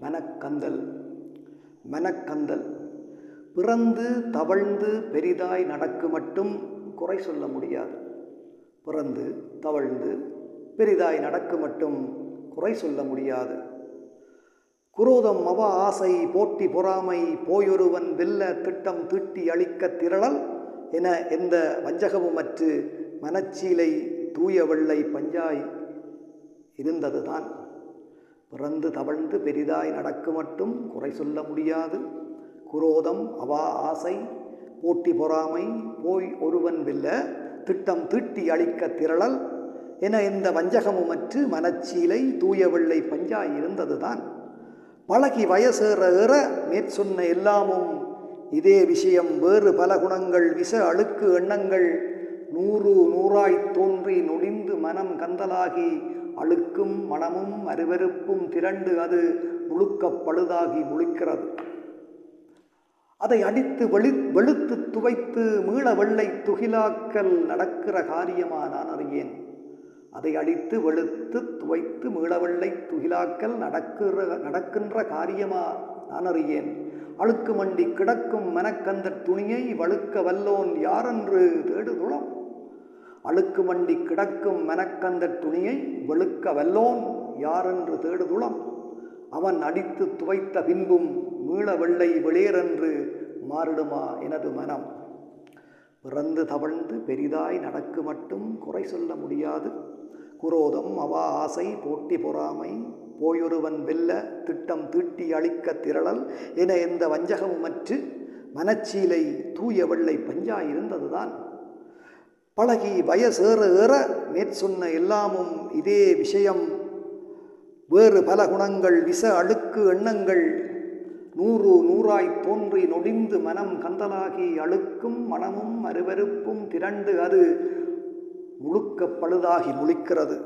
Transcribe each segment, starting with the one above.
மனக்கந்தல் மனக்கந்தல். பிறந்து தவழ்ந்து பெரிதாய் நடக்கு மட்டும் குறை சொல்ல முடியாது. பிறந்து தவழ்ந்து பெரிதாய் நடக்கு மட்டும் குறை சொல்ல முடியாது. குரோதம் அவ ஆசை போட்டி பொறாமை போயொருவன் வெல்ல திட்டம் தீட்டி அளிக்க திரளல் என எந்த வஞ்சகமுமற்று மனச்சீலை தூய வெள்ளை பஞ்சாய் இருந்ததுதான். பிறந்து தவழ்ந்து பெரிதாய் நடக்கு மட்டும் குறை சொல்ல முடியாது. குரோதம் அவா ஆசை போட்டி பொறாமை போய் ஒருவன் வெல்ல திட்டம் தீட்டி அளிக்க திரளல் என எந்த வஞ்சகமுமற்று மனச்சீலை தூய வெள்ளை பஞ்சாய் இருந்ததுதான். பழகி வயசேற ஏற மேற்சொன்ன எல்லாமும் இதே விஷயம் வேறு பல குணங்கள் விஷ அழுக்கு எண்ணங்கள் நூறு நூறாய் தோன்றி நொடிந்து மனம் கந்தலாகி அழுக்கும் மனமும் அருவருப்பும் திரண்டு அது முழுக்கப் பழுதாகி முழிக்கிறது. அதை அடித்து வெளி வெளுத்து துவைத்து மீள வெள்ளை துகிலாக்கல் நடக்கிற காரியமா நான் அறியேன். அதை அடித்து வெளுத்து துவைத்து மீளவெள்ளை துகிலாக்கல் நடக்கிற நடக்கின்ற காரியமா நான் அறியேன். அழுக்கு மண்டி கிடக்கும் மனக்கந்த துணியை வழுக்க வல்லோன் யாரென்று தேடுதுளம். அழுக்கு மண்டி கிடக்கும் மெனக்கந்த துணியை வெளுக்க வல்லோன் யாரென்று தேடுதுளம். அவன் அடித்து துவைத்த பின்பும் மீள வெள்ளை வெளியரென்று மாறிடுமா எனது மனம். பிறந்து தவழ்ந்து பெரிதாய் நடக்கு மட்டும் குறை சொல்ல முடியாது. குரோதம் அவா ஆசை போட்டி பொறாமை. போயொருவன் வெல்ல திட்டம் தீட்டி அழிக்க திரளல் என எந்த வஞ்சகமுமற்று மனச்சீலை தூய வெள்ளை பஞ்சாயிருந்ததுதான் பழகி வயசேற ஏற மேற்சொன்ன எல்லாமும் இதே விஷயம். வேறு பல குணங்கள் விச அழுக்கு எண்ணங்கள் நூறு நூறாய் தோன்றி நொடிந்து மனம் கந்தலாகி அழுக்கும் மனமும் அருவருப்பும் திரண்டு அது முழுக்க பழுதாகி முழிக்கிறது.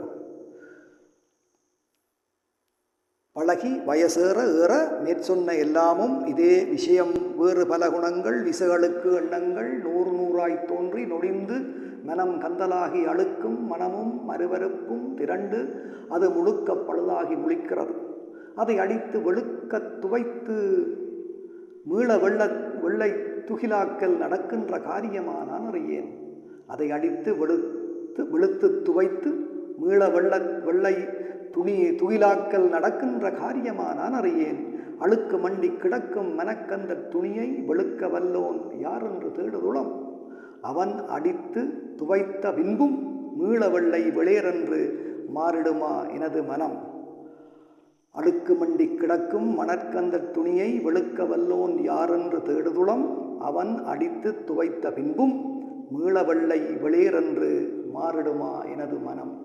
பழகி வயசேற ஏற மேற்சொன்ன எல்லாமும் இதே விஷயம். வேறு பல குணங்கள் விசகளுக்கு எண்ணங்கள் நூறு நூறாய் தோன்றி நொடிந்து மனம் கந்தலாகி அழுக்கும் மனமும் மறுவருப்பும் திரண்டு அது முழுக்க பழுதாகி முழிக்கிறது. அதை அடித்து வெளுக்க துவைத்து மீள வெள்ள வெள்ளை துகிலாக்கல் நடக்கின்ற காரியமா நான் அறியேன். அதை அடித்து வெளுத்து வெளுத்து துவைத்து மீள வெள்ள வெள்ளை துணி துகிலாக்கல் நடக்கின்ற காரியமா நான் அறியேன். அழுக்கு மண்டி கிடக்கும் மனக்கந்த துணியை வெளுக்க வல்லோன் யார் என்று தேடுதுளம். அவன் அடித்து துவைத்த பின்பும் மீளவெள்ளை வெளியரென்று மாறிடுமா எனது மனம். அழுக்கு மண்டி கிடக்கும் மணற்கந்த துணியை வெளுக்க வல்லோன் யாரென்று தேடுதுளம் அவன் அடித்து துவைத்த பின்பும் மீளவெள்ளை வெளியரென்று மாறிடுமா எனது மனம்.